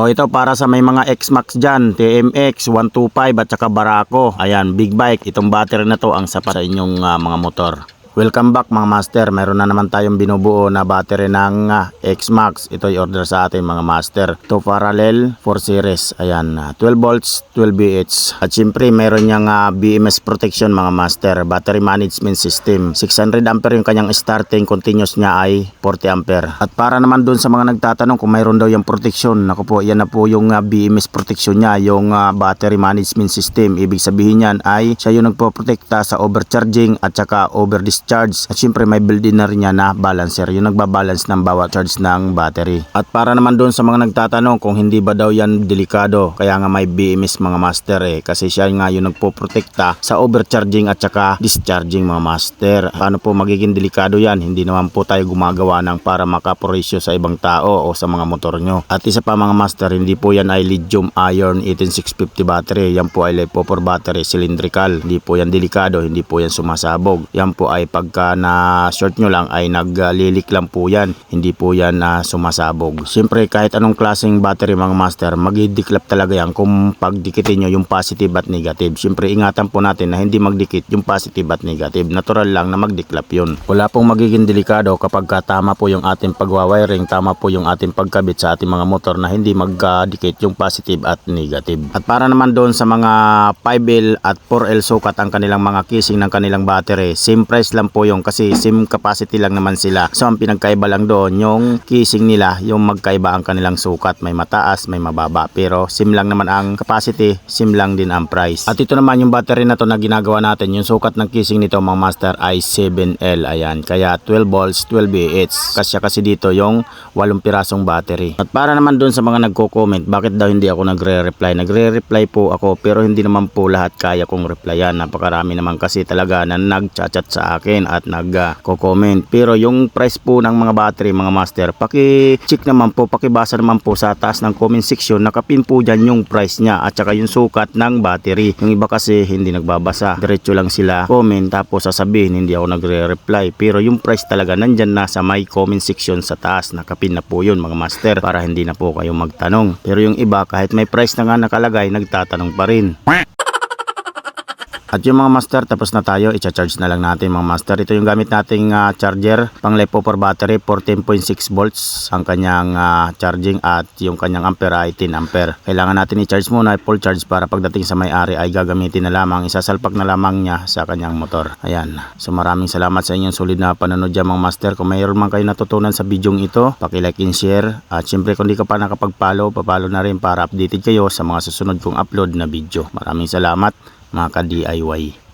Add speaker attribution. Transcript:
Speaker 1: O ito para sa may mga X-Max dyan, TMX 125 at saka Barako. Ayan, big bike. Itong battery na to ang sa para inyong ah, mga motor. Welcome back mga master. Meron na naman tayong binubuo na battery ng ah, X-Max. Ito yung order sa ating mga master. Ito parallel 4 series. Ayan, ah, 12 volts, 12 VH. At syempre meron niyang ah, BMS protection mga master. Battery management system. 600 ampere yung kanyang starting. Continuous niya ay 40 ampere. At para naman dun sa mga nagtatanong kung mayroon daw yung protection. Naku po, yan na po yung ah, BMS protection niya. Yung ah, battery management system. Ibig sabihin yan ay siya yung nagpo-protekta sa overcharging at saka over. At syempre may built-in na rin niya na balancer. Yung nagbabalance ng bawat charge ng battery. At para naman doon sa mga nagtatanong kung hindi ba daw yan delikado. Kaya nga may BMS mga master eh. Kasi siya nga yung nagpo-protekta sa overcharging at saka discharging mga master. Paano po magiging delikado yan? Hindi naman po tayo gumagawa ng para makaporisyo sa ibang tao o sa mga motor nyo. At isa pa mga master, hindi po yan ay lithium iron 18650 battery. Yan po ay LiPo4 battery cylindrical. Hindi po yan delikado, hindi po yan sumasabog. Yan po ay pagka na short nyo lang ay naglilik lang po yan. Hindi po yan na sumasabog. Siyempre kahit anong klaseng battery mga master, magdidiklap talaga yan kung pagdikitin nyo yung positive at negative. Siyempre ingatan po natin na hindi magdikit yung positive at negative. Natural lang na magdiklap yun. Wala pong magiging delikado kapag ka tama po yung ating pagwawiring, tama po yung ating pagkabit sa ating mga motor na hindi magdikit yung positive at negative. At para naman doon sa mga 5L at 4L sukat ang kanilang mga casing ng kanilang battery, same price lang po yung kasi same capacity lang naman sila. So ang pinagkaiba lang doon yung casing nila, yung magkaiba ang kanilang sukat, may mataas, may mababa. Pero same lang naman ang capacity, same lang din ang price. At ito naman yung battery na to na ginagawa natin, yung sukat ng casing nito mga master ay 7L. Ayan, kaya 12 volts, 12 AH. Kasya kasi dito yung 8 pirasong battery. At para naman doon sa mga nagko-comment, bakit daw hindi ako nagre-reply? Nagre-reply po ako pero hindi naman po lahat kaya kong replyan. Napakarami naman kasi talaga na nag-chat sa akin at nag-comment. Pero yung price po ng mga battery, mga master, paki-check naman po, pakibasa naman po sa taas ng comment section. Nakapin po dyan yung price niya at saka yung sukat ng battery. Yung iba kasi hindi nagbabasa. Diretso lang sila comment tapos sasabihin hindi ako nagre-reply. Pero yung price talaga nandyan na sa my comment section sa taas. Nakapin na po yun mga master para hindi na po kayo magtanong. Pero yung iba kahit may price na nga nakalagay, nagtatanong pa rin. At yung mga master, tapos na tayo, i-charge na lang natin mga master. Ito yung gamit nating ah, charger, pang for battery, 14.6 volts ang kanyang ah, charging at yung kanyang ampere ay 10 ampere. Kailangan natin i-charge muna, full charge para pagdating sa may-ari ay gagamitin na lamang, isasalpak na lamang niya sa kanyang motor. Ayan. So maraming salamat sa inyong solid na panonood dyan mga master. Kung mayroon man kayo natutunan sa video ito, paki-like and share. At syempre kung di ka pa nakapag-follow, papalo na rin para updated kayo sa mga susunod kong upload na video. Maraming salamat mga ka-DIY.